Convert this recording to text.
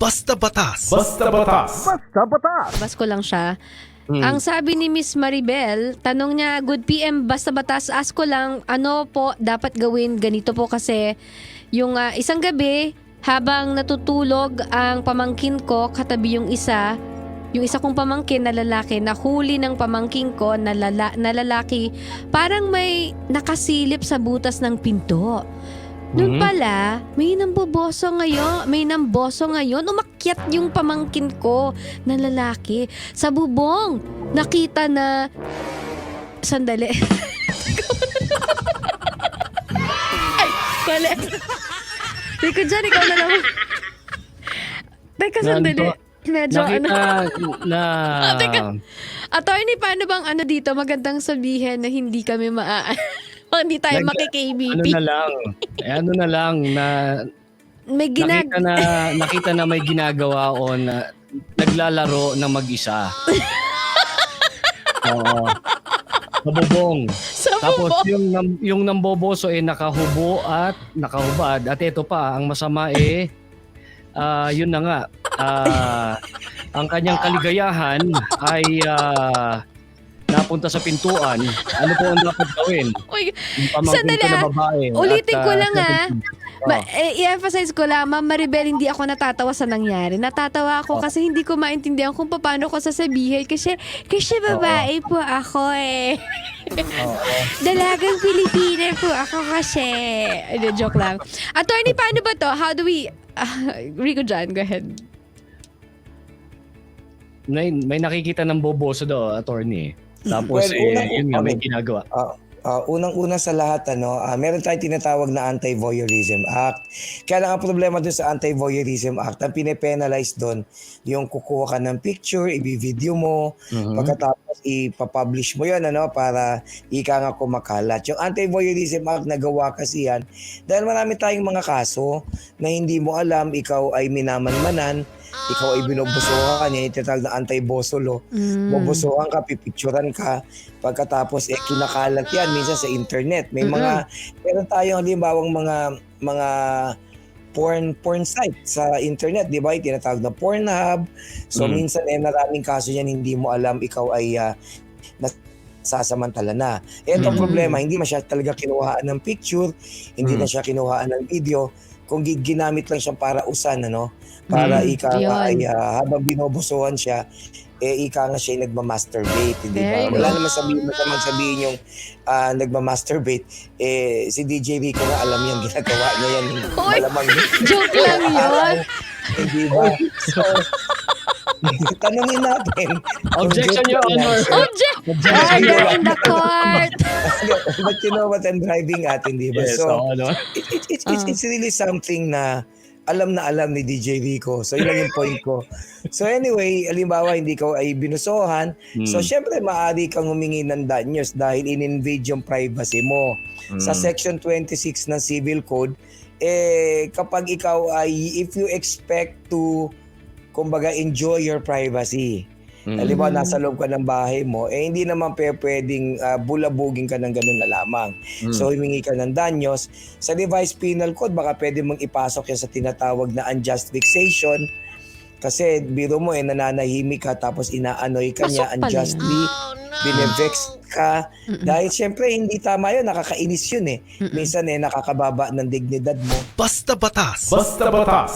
Basta batas. Basta batas. Bas ko lang siya. Mm. Ang sabi ni Miss Maribel, tanong niya, good PM, basta batas, ask ko lang, ano po dapat gawin? Ganito po kasi, yung ah, isang gabi, habang natutulog ang pamangkin ko, katabi yung isa, yung isa kong pamangkin na lalaki, nahuli ng pamangkin ko na, lala, na lalaki, parang may nakasilip sa butas ng pinto. Noon Mhm. pala, may namboboso ngayon, may namboso ngayon, umakyat yung pamangkin ko na lalaki. Sa bubong, nakita na... Sandali. Ay, mali. Rico dyan, ikaw na naman. Teka, sandali. Medyo ano. Nakita na... Ah, teka. Attorney, paano bang ano dito? Magandang sabihin na hindi kami maa... hindi tayo Nag- makikabp. ano na lang, eh, ano na lang na May ginag... nakita na nakita na may ginagawa o na naglalaro na mag-isa. Oo. Nabubong. Sa Tapos bubong. yung nam, yung namboboso eh nakahubo at nakahubad at ito pa ang masama eh ah, yun na nga ah, ang kanyang kaligayahan ay ah, napunta sa pintuan. Ano po ang dapat gawin? Uy, Sandali, ah. babae. Ulitin at, ko ah, lang, ah. 17. Ma- eh, i-emphasize ko lang, Ma'am Maribel, hindi ako natatawa sa nangyari. Natatawa ako kasi hindi ko maintindihan kung paano ko sasabihin. Kasi, kasi babae po ako eh. Dalagang Pilipina po ako kasi. Hindi, joke lang. Attorney, paano ba to? How do we... Ah, Rico Jan, go ahead. may, may nakikita ng boboso daw, attorney. Tapos, Well, eh, unang- yun nga, may ginagawa. Ah, ah, unang-una sa lahat, ano, ah, meron tayong tinatawag na Anti-Voyeurism Act. Kaya lang ang problema dun sa Anti-Voyeurism Act, ang pinipenalize dun, yung kukuha ka ng picture, i-video mo, Mhm. pagkatapos ipapublish mo yun, ano, para ika nga kumakalat. Yung Anti-Voyeurism Act, nagawa kasi yan, dahil marami tayong mga kaso na hindi mo alam, ikaw ay minamanmanan, ikaw ay binubusuhan, yung tinatawag na anti-bosolo. Mm. Bubusuhan ka, pipicturan ka, pagkatapos eh, kinakalat yan minsan sa internet. May mga, meron tayong halimbawang mga, mga porn porn site sa internet, di ba? Tinatawag na Pornhub. So Mm. minsan eh maraming kaso yan hindi mo alam ikaw ay ah, nasasamantala na. Ito ang Mm. problema, hindi siya talaga kinuhaan ng picture, hindi Mm. na siya kinuhaan ng video, kung gi- ginamit lang siya para usan, ano? Para Mm. ika nga ay ah, habang binobusuhan siya, eh ika nga siya nagmamasturbate, hindi ba? Wala naman sabihin, masamang sabihin yung ah, nagmamasturbate. Eh, si DJ Rico nga alam yan, ginagawa niya yan. Malamang Joke lang yun. Hindi ba? So, tanungin natin. Objection, Your Honor. Object! Order in the court! But you know what I'm driving at, hindi ba? Yes, so, oo, ano? it, it, it's, it's, it's really something na alam na alam ni DJ Rico. So, yun lang yung point ko. So, anyway, alimbawa, hindi ko ay binusohan. So, Hmm. syempre, maaari kang humingi ng danyos dahil in-invade yung privacy mo. Sa Mm. Section 26 ng Civil Code, eh, kapag ikaw ay, if you expect to, kumbaga, enjoy your privacy, Mm. Halimbawa, nasa loob ka ng bahay mo, eh hindi naman pe pwedeng ah, bulabugin ka ng ganun na lamang. Mm. So, humingi ka ng danyos. Sa revised penal code, baka pwede mong ipasok yan sa tinatawag na unjust vexation. Kasi biro mo eh, nananahimik ka tapos inaanoy ka Pasok niya unjustly, binevex ka. Dahil syempre, hindi tama yun, nakakainis yun eh. Minsan eh, nakakababa ng dignidad mo. Basta batas. Basta batas.